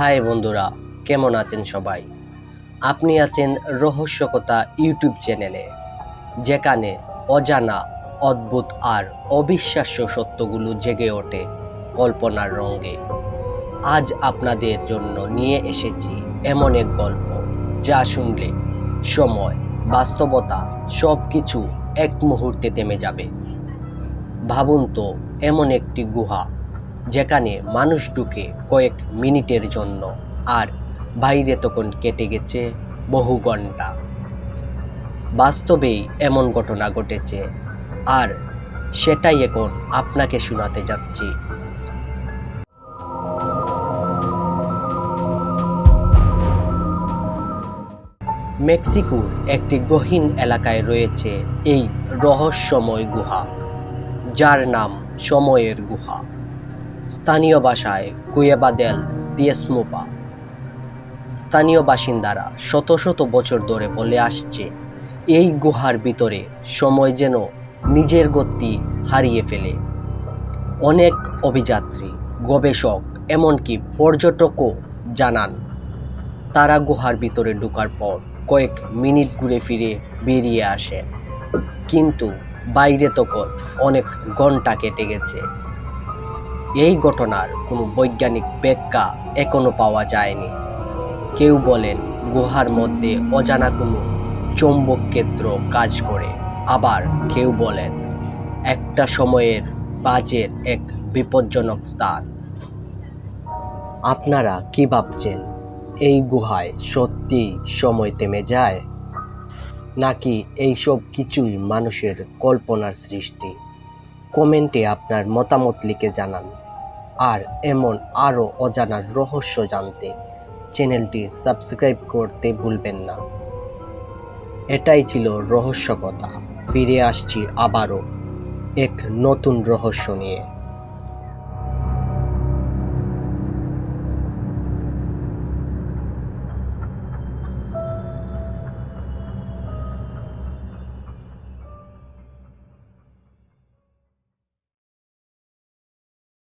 High বন্ধুরা, কেমন আছেন সবাই? আপনি আছেন রহস্যকতা ইউটিউব চ্যানেলে, যেখানে অজানা, অদ্ভুত আর অবিশ্বাস্য সত্যগুলো জেগে ওঠে কল্পনার রঙে। আজ আপনাদের জন্য নিয়ে এসেছি এমন এক গল্প, যা শুনলে সময়, বাস্তবতা সব কিছু এক মুহূর্তে থেমে যাবে। ভাবুন তো, এমন একটি গুহা যেখানে মানুষ ঢুকে কয়েক মিনিটের জন্য, আর বাইরে তখন কেটে গেছে বহু ঘণ্টা। বাস্তবেই এমন ঘটনা ঘটেছে, আর সেটাই এখন আপনাকে শোনাতে যাচ্ছি। মেক্সিকোর একটি গহীন এলাকায় রয়েছে এই রহস্যময় গুহা, যার নাম সময়ের গুহা। স্থানীয় ভাষায় কুয়েবাদেল দিয়েসমোপা স্থানীয় বাসিন্দারা শত শত বছর ধরে বলে আসছে, এই গুহার ভিতরে সময় যেন নিজের গতি হারিয়ে ফেলে। অনেক অভিযাত্রী, গবেষক, এমনকি পর্যটকও জানান, তারা গুহার ভিতরে ঢোকার পর কয়েক মিনিট ঘুরে ফিরে বেরিয়ে আসে। কিন্তু বাইরে তখন অনেক ঘণ্টা কেটে গেছে। এই ঘটনার কোনো বৈজ্ঞানিক ব্যাখ্যা এখনও পাওয়া যায়নি। কেউ বলেন গুহার মধ্যে অজানা কোনো চৌম্বক ক্ষেত্র কাজ করে। আবার কেউ বলেন একটা সময়ের বাজের এক বিপজ্জনক স্থান। আপনারা কি ভাবছেন, এই গুহায় সত্যি সময় থেমে যায়? নাকি এই সব কিছুই মানুষের কল্পনার সৃষ্টি? কমেন্টে আপনার মতামত লিখে জানান। আর এমন আরও অজানার রহস্য জানতে চ্যানেলটি সাবস্ক্রাইব করতে ভুলবেন না। এটাই ছিল রহস্য কথা ফিরে আসছি আবারও এক নতুন রহস্য নিয়ে।